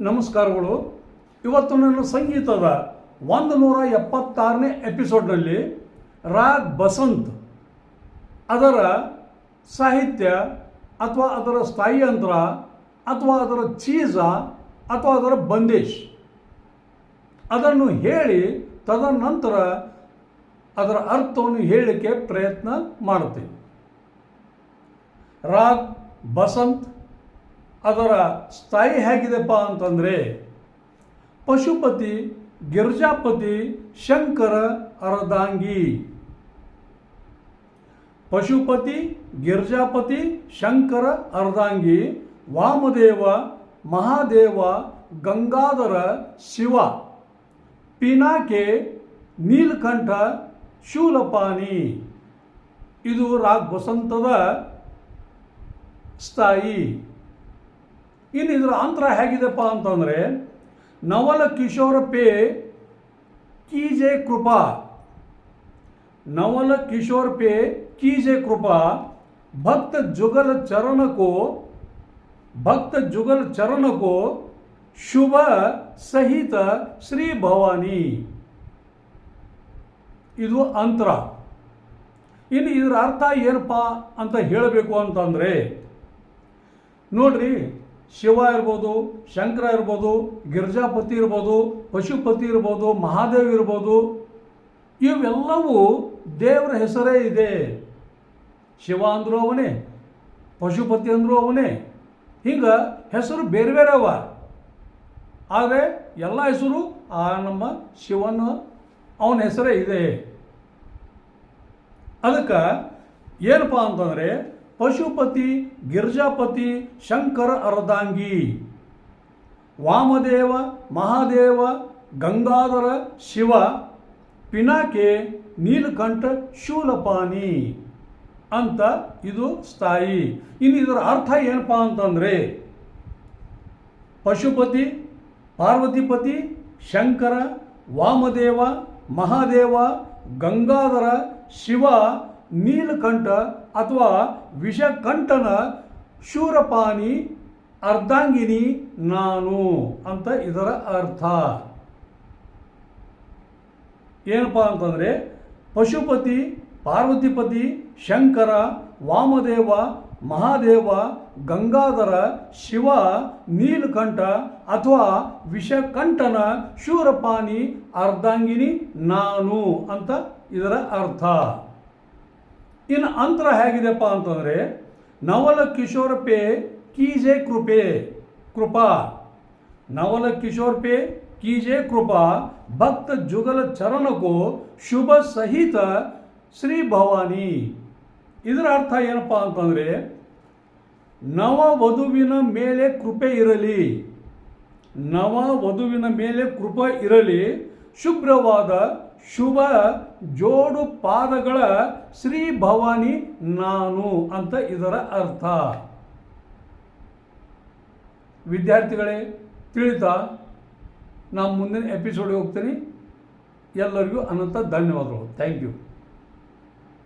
ನಮಸ್ಕಾರಗಳು. ಇವತ್ತು ನನ್ನ ಸಂಗೀತದ ಒಂದು ನೂರ ಎಪ್ಪತ್ತಾರನೇ ಎಪಿಸೋಡ್ನಲ್ಲಿ ರಾಗ್ ಬಸಂತ್ ಅದರ ಸಾಹಿತ್ಯ ಅಥವಾ ಅದರ ಸ್ಥಾಯಿಯಂತ್ರ ಅಥವಾ ಅದರ ಚೀಸ ಅಥವಾ ಅದರ ಬಂದೇಶ್ ಅದನ್ನು ಹೇಳಿ ತದನಂತರ ಅದರ ಅರ್ಥವನ್ನು ಹೇಳಲಿಕ್ಕೆ ಪ್ರಯತ್ನ ಮಾಡುತ್ತೇವೆ ರಾಗ್ ಬಸಂತ್ ಅದರ ಸ್ಥಾಯಿ ಹೇಗಿದೆಪ್ಪ ಅಂತಂದರೆ ಪಶುಪತಿ, ಗಿರ್ಜಾಪತಿ, ಶಂಕರ ಅರ್ಧಾಂಗಿ ಪಶುಪತಿ, ಗಿರ್ಜಾಪತಿ, ಶಂಕರ ಅರ್ಧಾಂಗಿ ವಾಮದೇವ, ಮಹಾದೇವ, ಗಂಗಾಧರ, ಶಿವ. ಪಿನಾಕೆ, ನೀಲಕಂಠ ಶೂಲಪಾನಿ ಇದು ರಾಗ್ ಬಸಂತದ ಸ್ಥಾಯಿ. ಇನ್ನು ಇದರ ಅಂತರ ಹೇಗಿದೆಪ್ಪ ಅಂತಂದರೆ ನವಲ ಕಿಶೋರ ಪೇ ಕೀಜೆ ಕೃಪಾ. ನವಲ ಕಿಶೋರ್ ಪೇ ಕೀಜೆ ಕೃಪಾ. ಭಕ್ತ ಜುಗಲ ಚರಣಕೋ ಭಕ್ತ ಜುಗಲ್ ಚರಣಕೋ ಶುಭ ಸಹಿತ ಶ್ರೀ ಭವಾನಿ. ಇದು ಅಂತರ. ಇನ್ನು ಇದರ ಅರ್ಥ ಏನಪ್ಪ ಅಂತ ಹೇಳಬೇಕು ಅಂತಂದರೆ, ನೋಡ್ರಿ ಶಿವ ಇರ್ಬೋದು, ಶಂಕರ ಇರ್ಬೋದು, ಗಿರ್ಜಾಪತಿ ಇರ್ಬೋದು, ಪಶುಪತಿ ಇರ್ಬೋದು, ಮಹಾದೇವ್ ಇರ್ಬೋದು, ಇವೆಲ್ಲವೂ ದೇವರ ಹೆಸರೇ ಇದೆ. ಶಿವ ಅಂದರೂ ಅವನೇ, ಪಶುಪತಿ ಅಂದರೂ ಅವನೇ. ಹಿಂಗೆ ಹೆಸರು ಬೇರೆ ಬೇರೆ ಅವ. ಆದರೆ ಎಲ್ಲ ಹೆಸರು ಆ ನಮ್ಮ ಶಿವನ ಅವನ ಹೆಸರೇ ಇದೆ. ಅದಕ್ಕೆ ಏನಪ್ಪ ಅಂತಂದರೆ ಪಶುಪತಿ, ಗಿರ್ಜಾಪತಿ, ಶಂಕರ ಅರ್ಧಾಂಗಿ ವಾಮದೇವ, ಮಹಾದೇವ, ಗಂಗಾಧರ, ಶಿವ, ಪಿನಾಕೆ, ನೀಲಕಂಠ ಶೂಲಪಾನಿ ಅಂತ ಇದು ಸ್ಥಾಯಿ. ಇನ್ನು ಇದರ ಅರ್ಥ ಏನಪ್ಪ ಅಂತಂದರೆ, ಪಶುಪತಿ, ಪಾರ್ವತಿಪತಿ, ಶಂಕರ, ವಾಮದೇವ, ಮಹಾದೇವ, ಗಂಗಾಧರ, ಶಿವ ನೀಲಕಂಠ ಅಥವಾ ವಿಷಕಂಠನ ಶೂರಪಾನಿ ಅರ್ಧಾಂಗಿನಿ ನಾನು ಅಂತ ಇದರ ಅರ್ಥ. ಏನಪ್ಪ ಅಂತಂದರೆ ಪಶುಪತಿ, ಪಾರ್ವತಿಪತಿ, ಶಂಕರ, ವಾಮದೇವ, ಮಹಾದೇವ, ಗಂಗಾಧರ, ಶಿವ, ನೀಲಕಂಠ ಅಥವಾ ವಿಷಕಂಠನ ಶೂರಪಾನಿ ಅರ್ಧಾಂಗಿನಿ ನಾನು ಅಂತ ಇದರ ಅರ್ಥ. ಇನ್ನು ಅಂತರ ಹೇಗಿದೆಪ್ಪ ಅಂತಂದರೆ, ನವಲ ಕಿಶೋರ್ ಪೇ ಕೀಜೆ ಕೃಪೆ, ಕೃಪಾ. ನವಲ ಕಿಶೋರ್ ಪೇ ಕೀಜೆ ಕೃಪಾ, ಭಕ್ತ ಜುಗಲ ಚರಣಕೋ ಶುಭ ಸಹಿತ ಶ್ರೀ ಭವಾನಿ. ಇದರ ಅರ್ಥ ಏನಪ್ಪ ಅಂತಂದರೆ, ನವ ವಧುವಿನ ಮೇಲೆ ಕೃಪೆ ಇರಲಿ. ನವ ವಧುವಿನ ಮೇಲೆ ಕೃಪೆ ಇರಲಿ, ಶುಭ್ರವಾದ ಶುಭ ಜೋಡು ಪಾದಗಳ ಶ್ರೀ ಭವಾನಿ ನಾನು ಅಂತ ಇದರ ಅರ್ಥ. ವಿದ್ಯಾರ್ಥಿಗಳೇ, ತಿಳಿತಾ? ನಾನು ಮುಂದಿನ ಎಪಿಸೋಡ್ಗೆ ಹೋಗ್ತೀನಿ. ಎಲ್ಲರಿಗೂ ಅನಂತ ಧನ್ಯವಾದಗಳು. Thank you